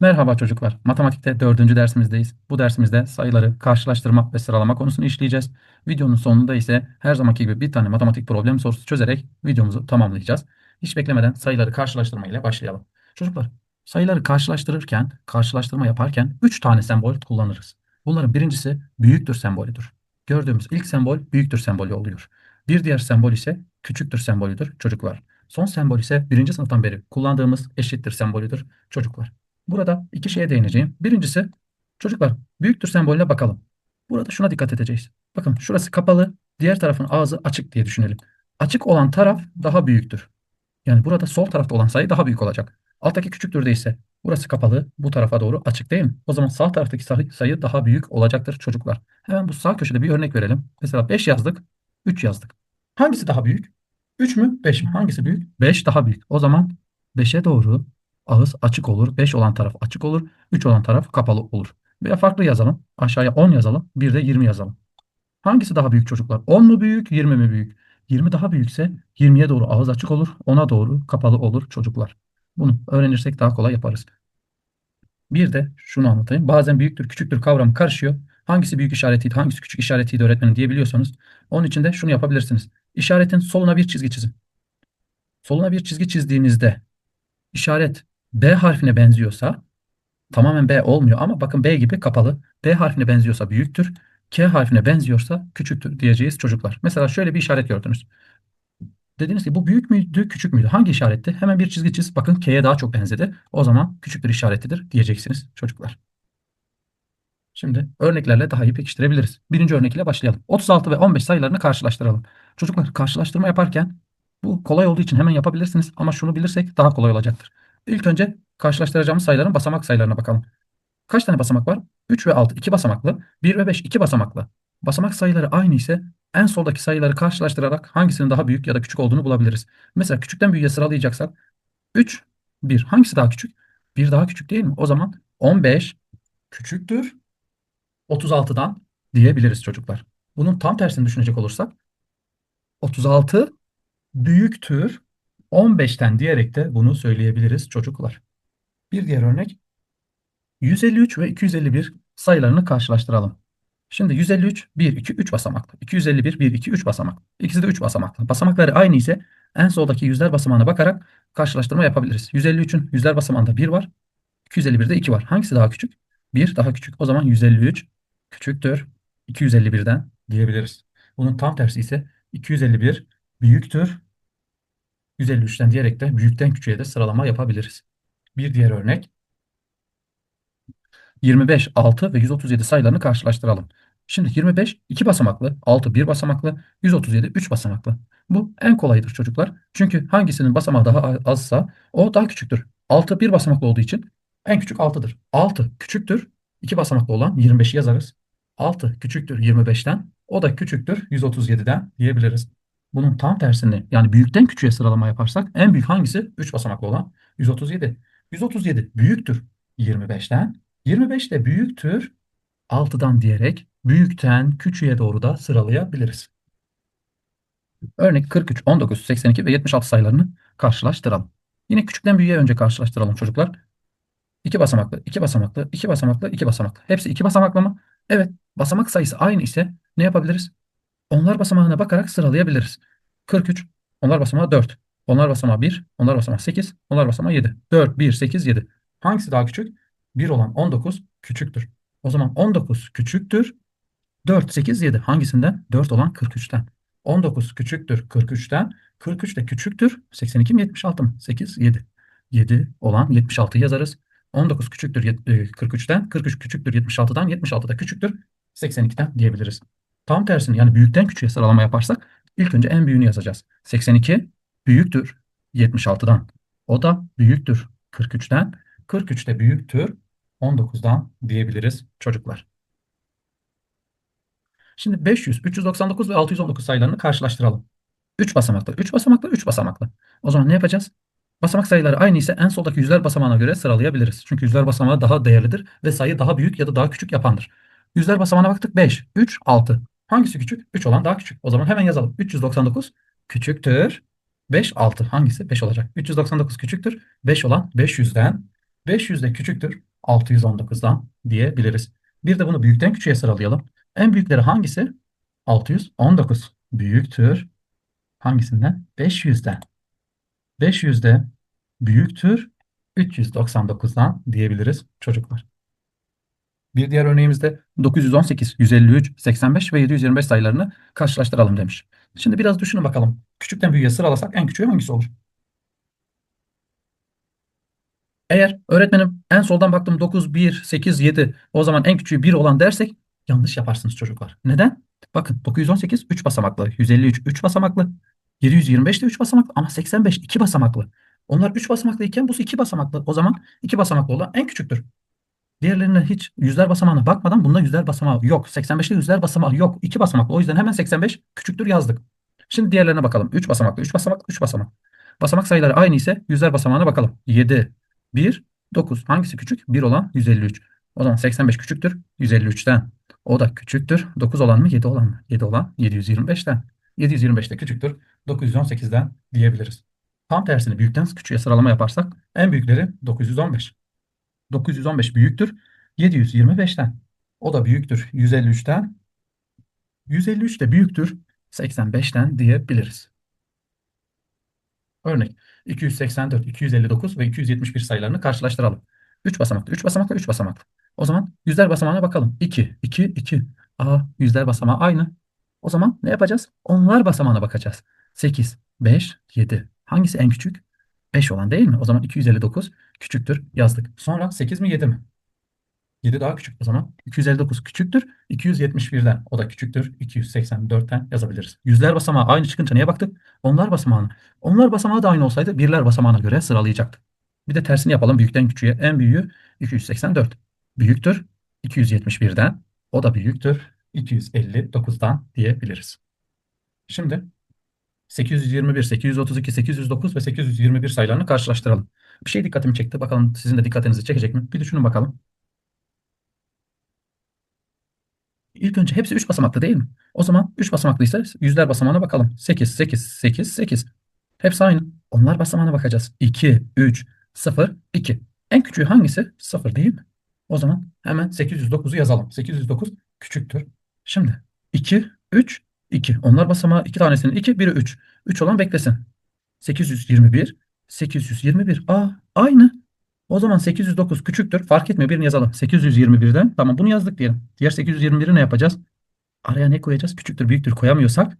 Merhaba çocuklar. Matematikte dördüncü dersimizdeyiz. Bu dersimizde sayıları karşılaştırma ve sıralama konusunu işleyeceğiz. Videonun sonunda ise her zamanki gibi bir tane matematik problem sorusu çözerek videomuzu tamamlayacağız. Hiç beklemeden sayıları karşılaştırma ile başlayalım. Çocuklar, sayıları karşılaştırırken, karşılaştırma yaparken 3 tane sembol kullanırız. Bunların birincisi büyüktür sembolüdür. Gördüğümüz ilk sembol büyüktür sembolü oluyor. Bir diğer sembol ise küçüktür sembolüdür çocuklar. Son sembol ise birinci sınıftan beri kullandığımız eşittir sembolüdür çocuklar. Burada iki şeye değineceğim. Birincisi çocuklar büyüktür sembolüne bakalım. Burada şuna dikkat edeceğiz. Bakın şurası kapalı, diğer tarafın ağzı açık diye düşünelim. Açık olan taraf daha büyüktür. Yani burada sol tarafta olan sayı daha büyük olacak. Alttaki küçüktür de burası kapalı, bu tarafa doğru açık değil mi? O zaman sağ taraftaki sayı daha büyük olacaktır çocuklar. Hemen bu sağ köşede bir örnek verelim. Mesela 5 yazdık, 3 yazdık. Hangisi daha büyük? 3 mü, 5 mi? Hangisi büyük? 5 daha büyük. O zaman 5'e doğru ağız açık olur. 5 olan taraf açık olur. 3 olan taraf kapalı olur. Veya farklı yazalım. Aşağıya 10 yazalım. Bir de 20 yazalım. Hangisi daha büyük çocuklar? 10 mu büyük, 20 mi büyük? 20 daha büyükse 20'ye doğru ağız açık olur. 10'a doğru kapalı olur çocuklar. Bunu öğrenirsek daha kolay yaparız. Bir de şunu anlatayım. Bazen büyüktür, küçüktür kavramı karışıyor. Hangisi büyük işaretiydi, hangisi küçük işaretiydi öğretmenim diyebiliyorsanız. Onun için de şunu yapabilirsiniz. İşaretin soluna bir çizgi çizin. Soluna bir çizgi çizdiğinizde işaret B harfine benziyorsa tamamen B olmuyor ama bakın B gibi kapalı. B harfine benziyorsa büyüktür. K harfine benziyorsa küçüktür diyeceğiz çocuklar. Mesela şöyle bir işaret gördünüz. Dediniz ki bu büyük müydü, küçük müydü? Hangi işaretti? Hemen bir çizgi çiz. Bakın K'ye daha çok benzedi. O zaman küçüktür işaretidir diyeceksiniz çocuklar. Şimdi örneklerle daha iyi pekiştirebiliriz. Birinci örnek ile başlayalım. 36 ve 15 sayılarını karşılaştıralım. Çocuklar karşılaştırma yaparken bu kolay olduğu için hemen yapabilirsiniz ama şunu bilirsek daha kolay olacaktır. İlk önce karşılaştıracağımız sayıların basamak sayılarına bakalım. Kaç tane basamak var? 3 ve 6 2 basamaklı, 1 ve 5 2 basamaklı. Basamak sayıları aynı ise en soldaki sayıları karşılaştırarak hangisinin daha büyük ya da küçük olduğunu bulabiliriz. Mesela küçükten büyüğe sıralayacaksak 3, 1. Hangisi daha küçük? 1 daha küçük değil mi? O zaman 15 küçüktür 36'dan diyebiliriz çocuklar. Bunun tam tersini düşünecek olursak 36 büyüktür 15'ten diyerek de bunu söyleyebiliriz çocuklar. Bir diğer örnek 153 ve 251 sayılarını karşılaştıralım. Şimdi 153 1 2 3 basamaklı. 251 1 2 3 basamaklı. İkisi de 3 basamaklı. Basamakları aynı ise en soldaki yüzler basamağına bakarak karşılaştırma yapabiliriz. 153'ün yüzler basamağında 1 var. 251'de 2 var. Hangisi daha küçük? 1 daha küçük. O zaman 153 küçüktür 251'den diyebiliriz. Bunun tam tersi ise 251 büyüktür 153'ten diyerek de büyükten küçüğe de sıralama yapabiliriz. Bir diğer örnek 25, 6 ve 137 sayılarını karşılaştıralım. Şimdi 25 2 basamaklı, 6 1 basamaklı, 137 3 basamaklı. Bu en kolayıdır çocuklar. Çünkü hangisinin basamağı daha azsa o daha küçüktür. 6 1 basamaklı olduğu için en küçük 6'dır. 6 küçüktür 2 basamaklı olan 25'i yazarız. 6 küçüktür 25'ten o da küçüktür 137'den diyebiliriz. Bunun tam tersini yani büyükten küçüğe sıralama yaparsak en büyük hangisi? 3 basamaklı olan 137. 137 büyüktür 25'ten 25 de büyüktür 6'dan diyerek büyükten küçüğe doğru da sıralayabiliriz. Örnek 43, 19, 82 ve 76 sayılarını karşılaştıralım. Yine küçükten büyüğe önce karşılaştıralım çocuklar. 2 basamaklı, 2 basamaklı, 2 basamaklı, 2 basamaklı. Hepsi 2 basamaklı mı? Evet. Basamak sayısı aynı ise ne yapabiliriz? Onlar basamağına bakarak sıralayabiliriz. 43, onlar basamağı 4. Onlar basamağı 1, onlar basamağı 8, onlar basamağı 7. 4, 1, 8, 7. Hangisi daha küçük? 1 olan 19 küçüktür. O zaman 19 küçüktür. 4, 8, 7 hangisinden? 4 olan 43'ten. 19 küçüktür 43'ten. 43 de küçüktür. 82 mi 76 mı? 8, 7. 7 olan 76 yazarız. 19 küçüktür 43'ten. 43 küçüktür 76'dan. 76 da küçüktür 82'den diyebiliriz. Tam tersini yani büyükten küçüğe sıralama yaparsak ilk önce en büyüğünü yazacağız. 82 büyüktür 76'dan. O da büyüktür 43'ten. 43 de büyüktür 19'dan diyebiliriz çocuklar. Şimdi 500, 399 ve 619 sayılarını karşılaştıralım. 3 basamaklı, 3 basamaklı, 3 basamaklı. O zaman ne yapacağız? Basamak sayıları aynı ise en soldaki yüzler basamağına göre sıralayabiliriz. Çünkü yüzler basamağı daha değerlidir ve sayı daha büyük ya da daha küçük yapandır. Yüzler basamağına baktık 5, 3, 6. Hangisi küçük? 3 olan daha küçük. O zaman hemen yazalım. 399 küçüktür. 5, 6. Hangisi? 5 olacak. 399 küçüktür. 5 olan 500'den. 500 de küçüktür. 619'dan diyebiliriz. Bir de bunu büyükten küçüğe sıralayalım. En büyükleri hangisi? 619 büyüktür. Hangisinden? 500'den. 500 de büyüktür 399'dan diyebiliriz çocuklar. Bir diğer örneğimizde 918, 153, 85 ve 725 sayılarını karşılaştıralım demiş. Şimdi biraz düşünün bakalım. Küçükten büyüğe sıralasak en küçüğü hangisi olur? Eğer öğretmenim en soldan baktım 9, 1, 8, 7 o zaman en küçüğü 1 olan dersek yanlış yaparsınız çocuklar. Neden? Bakın 918 3 basamaklı, 153 3 basamaklı, 725 de 3 basamaklı ama 85 2 basamaklı. Onlar 3 basamaklı iken bu 2 basamaklı. O zaman 2 basamaklı olan en küçüktür. Diğerlerine hiç yüzler basamağına bakmadan bunda yüzler basamağı yok. 85'te yüzler basamağı yok. 2 basamaklı. O yüzden hemen 85 küçüktür yazdık. Şimdi diğerlerine bakalım. 3 basamaklı, 3 basamaklı, 3 basamak. Basamak sayıları aynı ise yüzler basamağına bakalım. 7, 1, 9. Hangisi küçük? 1 olan 153. O zaman 85 küçüktür 153'ten. O da küçüktür. 9 olan mı 7 olan mı? 7 olan 725'ten. 725 de küçüktür 918'den diyebiliriz. Tam tersini büyükten küçüğe sıralama yaparsak en büyükleri 915. 915 büyüktür 725'ten. O da büyüktür 153'ten. 153 de büyüktür 85'ten diyebiliriz. Örnek 284, 259 ve 271 sayılarını karşılaştıralım. 3 basamaklı, 3 basamaklı, 3 basamaklı. O zaman yüzler basamağına bakalım. 2, 2, 2. Aa yüzler basamağı aynı. O zaman ne yapacağız? Onlar basamağına bakacağız. 8, 5, 7. Hangisi en küçük? 5 olan değil mi? O zaman 259 küçüktür yazdık. Sonra 8 mi 7 mi? 7 daha küçük o zaman. 259 küçüktür. 271'den o da küçüktür. 284'ten yazabiliriz. Yüzler basamağı aynı çıkınca neye baktık? Onlar basamağına. Onlar basamağı da aynı olsaydı birler basamağına göre sıralayacaktık. Bir de tersini yapalım. Büyükten küçüğe. En büyüğü 284. Büyüktür 271'den. O da büyüktür 259'dan diyebiliriz. Şimdi 821, 832, 809 ve 821 sayılarını karşılaştıralım. Bir şey dikkatimi çekti. Bakalım sizin de dikkatinizi çekecek mi? Bir düşünün bakalım. İlk önce hepsi 3 basamaklı değil mi? O zaman 3 basamaklıysa yüzler basamağına bakalım. 8, 8, 8, 8. Hepsi aynı. Onlar basamağına bakacağız. 2, 3, 0, 2. En küçüğü hangisi? 0 değil mi? O zaman hemen 809'u yazalım. 809 küçüktür. Şimdi 2, 3, 2. Onlar basamağı 2 tanesinin 2, biri 3. 3 olan beklesin. 821, 821. Aa aynı. O zaman 809 küçüktür. Fark etmiyor. Birini yazalım. 821'den. Tamam bunu yazdık diyelim. Diğer 821'i ne yapacağız? Araya ne koyacağız? Küçüktür, büyüktür koyamıyorsak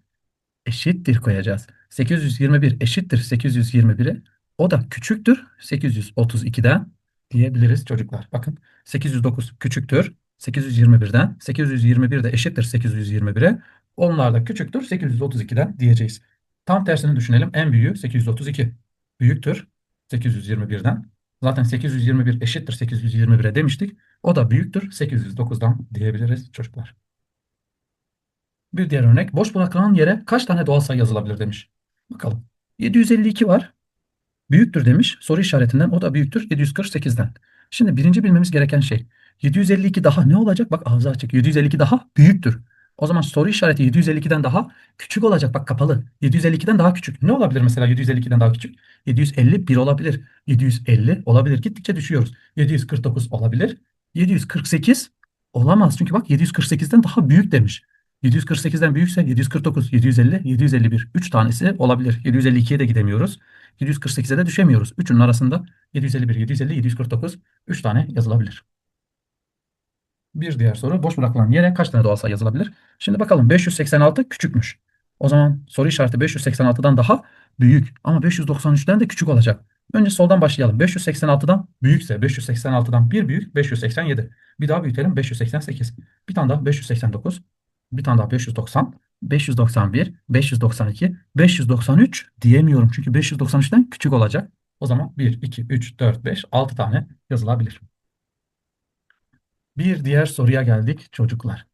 eşittir koyacağız. 821 eşittir 821'e. O da küçüktür 832'den diyebiliriz çocuklar. Bakın 809 küçüktür 821'den. 821 de eşittir 821'e. Onlar da küçüktür 832'den diyeceğiz. Tam tersini düşünelim. En büyüğü 832. Büyüktür 821'den. Zaten 821 eşittir 821'e demiştik. O da büyüktür 809'dan diyebiliriz çocuklar. Bir diğer örnek. Boş bırakılan yere kaç tane doğal sayı yazılabilir demiş. Bakalım. 752 var. Büyüktür demiş. Soru işaretinden o da büyüktür 748'den. Şimdi birinci bilmemiz gereken şey. 752 daha ne olacak? Bak ağzı açık. 752 daha büyüktür. O zaman soru işareti 752'den daha küçük olacak. Bak kapalı. 752'den daha küçük. Ne olabilir mesela 752'den daha küçük? 751 olabilir. 750 olabilir. Gittikçe düşüyoruz. 749 olabilir. 748 olamaz. Çünkü bak 748'den daha büyük demiş. 748'den büyükse 749, 750, 751. 3 tanesi olabilir. 752'ye de gidemiyoruz. 748'e de düşemiyoruz. Üçünün arasında 751, 750, 749 3 tane yazılabilir. Bir diğer soru boş bırakılan yere kaç tane doğal sayı yazılabilir? Şimdi bakalım 586 küçükmüş. O zaman soru işareti 586'dan daha büyük ama 593'ten de küçük olacak. Önce soldan başlayalım. 586'dan büyükse 586'dan bir büyük 587. Bir daha büyütelim 588. Bir tane daha 589. Bir tane daha 590. 591, 592, 593 diyemiyorum. Çünkü 593'ten küçük olacak. O zaman 1, 2, 3, 4, 5, 6 tane yazılabilir. Bir diğer soruya geldik çocuklar.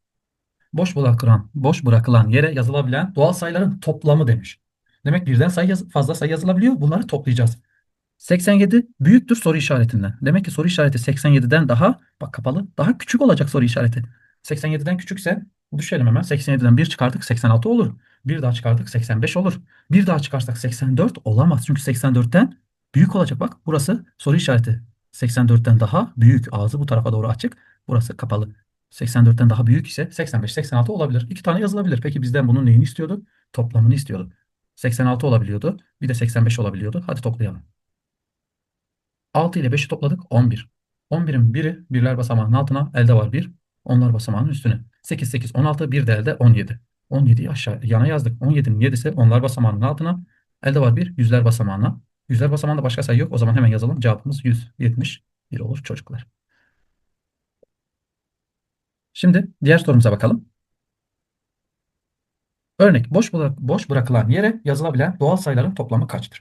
Boş bırakılan, boş bırakılan yere yazılabilen doğal sayıların toplamı demiş. Demek birden sayı yaz- fazla sayı yazılabiliyor. Bunları toplayacağız. 87 büyüktür soru işaretinden. Demek ki soru işareti 87'den daha bak kapalı daha küçük olacak soru işareti. 87'den küçükse düşelim hemen. 87'den 1 çıkardık 86 olur. Bir daha çıkardık 85 olur. Bir daha çıkarsak 84 olamaz. Çünkü 84'ten büyük olacak. Bak burası soru işareti. 84'ten daha büyük. Ağzı bu tarafa doğru açık. Burası kapalı. 84'ten daha büyük ise 85, 86 olabilir. İki tane yazılabilir. Peki bizden bunun neyini istiyordu? Toplamını istiyordu. 86 olabiliyordu. Bir de 85 olabiliyordu. Hadi toplayalım. 6 ile 5'i topladık 11. 11'in biri birler basamağının altına elde var 1. Onlar basamağının üstüne. 8, 8, 16 bir de elde 17. 17'yi aşağı yana yazdık. 17'nin 7'si onlar basamağının altına elde var 1. Yüzler basamağına. Yüzler basamağında başka sayı yok. O zaman hemen yazalım. Cevabımız 171 olur çocuklar. Şimdi diğer sorumuza bakalım. Örnek boş, boş bırakılan yere yazılabilen doğal sayıların toplamı kaçtır?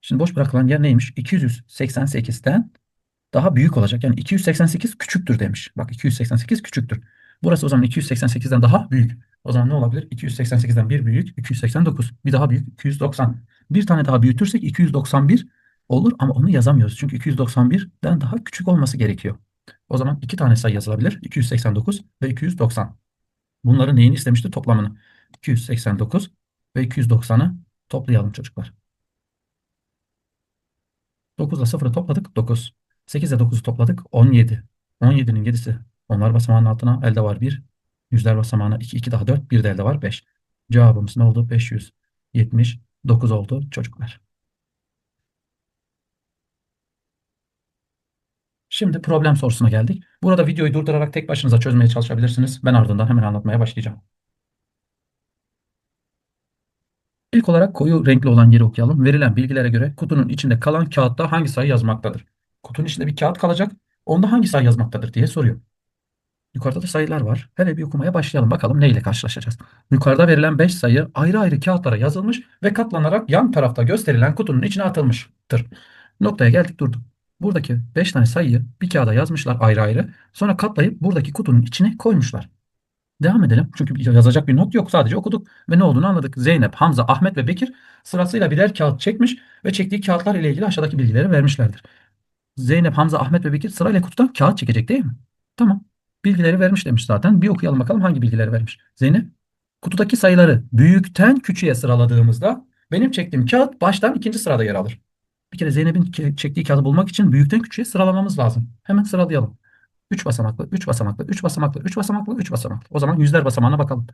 Şimdi boş bırakılan yer neymiş? 288'ten daha büyük olacak. Yani 288 küçüktür demiş. Bak 288 küçüktür. Burası o zaman 288'den daha büyük. O zaman ne olabilir? 288'den bir büyük 289. Bir daha büyük 290. Bir tane daha büyütürsek 291 olur ama onu yazamıyoruz. Çünkü 291'den daha küçük olması gerekiyor. O zaman iki tane sayı yazılabilir. 289 ve 290. Bunların neyini istemişti? Toplamını. 289 ve 290'ı toplayalım çocuklar. 9 ile 0'ı topladık 9. 8 ile 9'u topladık 17. 17'nin 7'si onlar basamağının altına elde var 1. Yüzler basamağına 2, 2 daha 4, 1 de elde var 5. Cevabımız ne oldu? 579 oldu çocuklar. Şimdi problem sorusuna geldik. Burada videoyu durdurarak tek başınıza çözmeye çalışabilirsiniz. Ben ardından hemen anlatmaya başlayacağım. İlk olarak koyu renkli olan yeri okuyalım. Verilen bilgilere göre kutunun içinde kalan kağıtta hangi sayı yazmaktadır? Kutunun içinde bir kağıt kalacak. Onda hangi sayı yazmaktadır diye soruyor. Yukarıda da sayılar var. Hele bir okumaya başlayalım. Bakalım neyle karşılaşacağız. Yukarıda verilen 5 sayı ayrı ayrı kağıtlara yazılmış ve katlanarak yan tarafta gösterilen kutunun içine atılmıştır. Noktaya geldik durduk. Buradaki 5 tane sayıyı bir kağıda yazmışlar ayrı ayrı. Sonra katlayıp buradaki kutunun içine koymuşlar. Devam edelim. Çünkü yazacak bir not yok. Sadece okuduk ve ne olduğunu anladık. Zeynep, Hamza, Ahmet ve Bekir sırasıyla birer kağıt çekmiş ve çektiği kağıtlar ile ilgili aşağıdaki bilgileri vermişlerdir. Zeynep, Hamza, Ahmet ve Bekir sırayla kutudan kağıt çekecek değil mi? Tamam. Bilgileri vermiş demiş zaten. Bir okuyalım bakalım hangi bilgileri vermiş. Zeynep, kutudaki sayıları büyükten küçüğe sıraladığımızda benim çektiğim kağıt baştan ikinci sırada yer alır. Bir kere Zeynep'in çektiği kağıdı bulmak için büyükten küçüğe sıralamamız lazım. Hemen sıralayalım. 3 basamaklı, 3 basamaklı, 3 basamaklı, 3 basamaklı, 3 basamaklı. O zaman yüzler basamağına bakalım.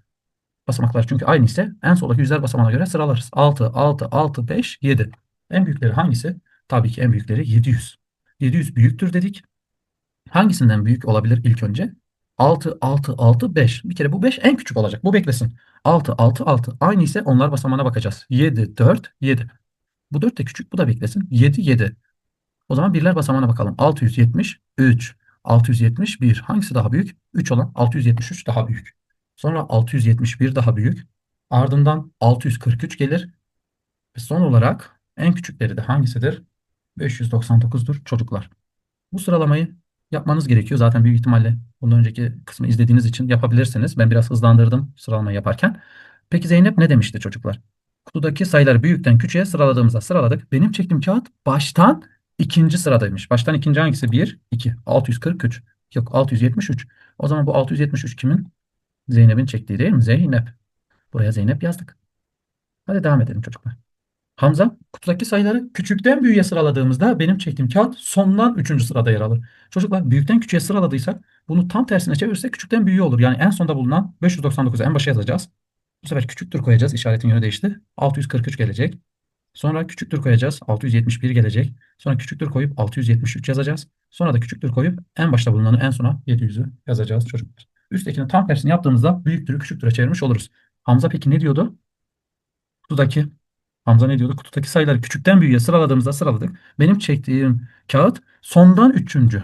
Basamaklar çünkü aynı ise en soldaki yüzler basamağına göre sıralarız. 6, 6, 6, 5, 7. En büyükleri hangisi? Tabii ki en büyükleri 700. 700 büyüktür dedik. Hangisinden büyük olabilir ilk önce? 6, 6, 6, 5. Bir kere bu 5 en küçük olacak. Bu beklesin. 6, 6, 6. Aynı ise onlar basamağına bakacağız. 7, 4, 7. Bu 4 de küçük. Bu da beklesin. 7, 7. O zaman birler basamağına bakalım. 673, 671. Hangisi daha büyük? 3 olan 673 daha büyük. Sonra 671 daha büyük. Ardından 643 gelir. Ve son olarak en küçükleri de hangisidir? 599'dur çocuklar. Bu sıralamayı yapmanız gerekiyor. Zaten büyük ihtimalle bundan önceki kısmı izlediğiniz için yapabilirsiniz. Ben biraz hızlandırdım sıralamayı yaparken. Peki Zeynep ne demişti çocuklar? Kutudaki sayıları büyükten küçüğe sıraladığımızda sıraladık. Benim çektiğim kağıt baştan ikinci sıradaymış. Baştan ikinci hangisi? 1, 2, 643. Yok 673. O zaman bu 673 kimin? Zeynep'in çektiği değil mi? Zeynep. Buraya Zeynep yazdık. Hadi devam edelim çocuklar. Hamza kutudaki sayıları küçükten büyüğe sıraladığımızda benim çektiğim kağıt sondan 3. sırada yer alır. Çocuklar büyükten küçüğe sıraladıysak bunu tam tersine çevirirsek küçükten büyüğe olur. Yani en sonda bulunan 599'u en başa yazacağız. Bu sefer küçüktür koyacağız. İşaretin yönü değişti. 643 gelecek. Sonra küçüktür koyacağız. 671 gelecek. Sonra küçüktür koyup 673 yazacağız. Sonra da küçüktür koyup en başta bulunanı en sona 700'ü yazacağız çocuklar. Üsttekinin tam tersini yaptığımızda büyüktürü küçüktüre çevirmiş oluruz. Hamza peki ne diyordu? Kutudaki Hamza ne diyordu? Kutudaki sayıları küçükten büyüğe sıraladığımızda sıraladık. Benim çektiğim kağıt sondan üçüncü.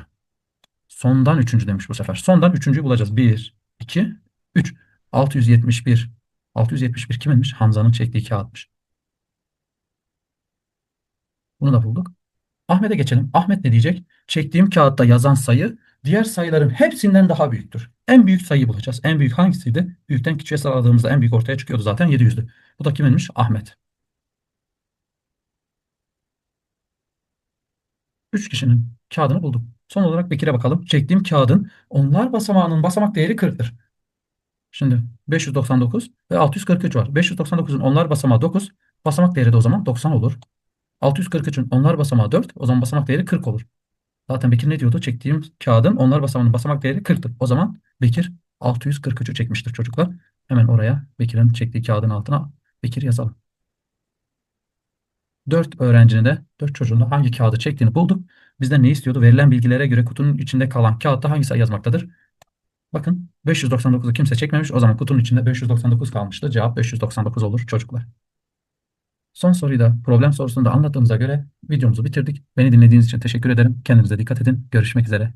Sondan üçüncü demiş bu sefer. Sondan üçüncüyü bulacağız. 1, 2, 3. 671. 671 kiminmiş? Hamza'nın çektiği kağıtmış. Bunu da bulduk. Ahmet'e geçelim. Ahmet ne diyecek? Çektiğim kağıtta yazan sayı diğer sayıların hepsinden daha büyüktür. En büyük sayıyı bulacağız. En büyük hangisiydi? Büyükten küçüğe sıraladığımızda en büyük ortaya çıkıyordu zaten 700'dü. Bu da kiminmiş? Ahmet. 3 kişinin kağıdını bulduk. Son olarak Bekir'e bakalım. Çektiğim kağıdın onlar basamağının basamak değeri 40'tır. Şimdi 599 ve 643 var. 599'un onlar basamağı 9. Basamak değeri de o zaman 90 olur. 643'ün onlar basamağı 4. O zaman basamak değeri 40 olur. Zaten Bekir ne diyordu? Çektiğim kağıdın onlar basamağının basamak değeri 40'tır. O zaman Bekir 643'ü çekmiştir çocuklar. Hemen oraya Bekir'in çektiği kağıdın altına Bekir yazalım. 4 öğrencinin de 4 çocuğun da hangi kağıdı çektiğini bulduk. Bizden ne istiyordu? Verilen bilgilere göre kutunun içinde kalan kağıtta hangi sayı yazmaktadır? Bakın 599'u kimse çekmemiş. O zaman kutunun içinde 599 kalmıştı. Cevap 599 olur çocuklar. Son soruyu da problem sorusunu da anlattığımıza göre videomuzu bitirdik. Beni dinlediğiniz için teşekkür ederim. Kendinize dikkat edin. Görüşmek üzere.